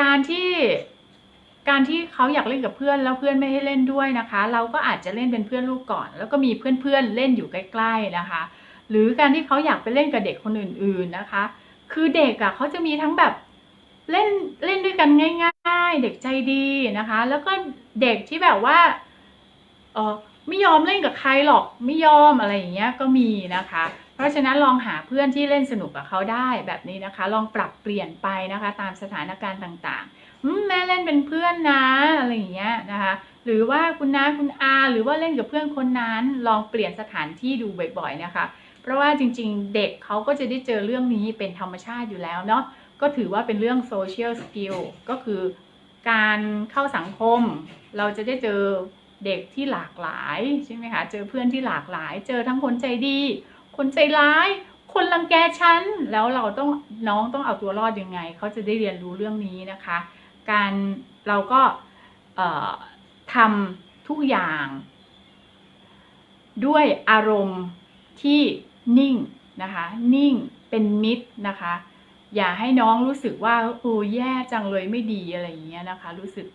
การที่การที่เขาอยากเล่นกับเพื่อนแล้วเพื่อนไม่ให้เล่นด้วยนะคะ เราก็อาจจะเล่นเป็นเพื่อนลูกก่อน แล้วก็มีเพื่อนๆเล่นอยู่ใกล้ๆนะคะ หรือการที่เขาอยากไปเล่นกับเด็กคนอื่น ๆนะคะ คือเด็กอะ่ะเขาจะมีทั้งแบบเล่นเล่นด้วยกันง่าย ๆ เด็กใจดีนะคะ แล้วก็เด็กที่แบบว่าเออ ไม่ยอมเล่นกับใครหรอกไม่ยอมอะไรอย่างเงี้ยก็มีนะคะ เพราะฉะนั้นลองหาเพื่อนที่เล่นสนุกกับเขาได้แบบนี้นะคะ ลองปรับเปลี่ยนไปนะคะ ตามสถานการณ์ต่างๆแม่เล่นเป็นเพื่อนนะอะไรอย่างเงี้ยนะคะ หรือว่าคุณน้าคุณอา หรือว่าเล่นกับเพื่อนคนนั้น ลองเปลี่ยนสถานที่ดูบ่อยๆนะคะ เพราะว่าจริงๆ เด็กเขาก็จะได้เจอเรื่องนี้เป็นธรรมชาติอยู่แล้วเนาะก็ถือว่าเป็นเรื่อง social skill ก็คือการเข้าสังคม เราจะได้เจอ เด็กที่หลากหลายใช่ไหมคะ เจอเพื่อนที่หลากหลาย เจอทั้งคนใจดี คนใจร้าย คนรังแกฉัน แล้วเราต้องน้องต้องเอาตัวรอดยังไง เขาจะได้เรียนรู้เรื่องนี้นะคะ การเราก็ทำทุกอย่าง ด้วยอารมณ์ที่นิ่งนะคะ นิ่งเป็นมิตรนะคะ อย่าให้น้องรู้สึกว่าโอ้แย่จังเลยไม่ดีอะไรอย่างเงี้ยนะคะ รู้สึก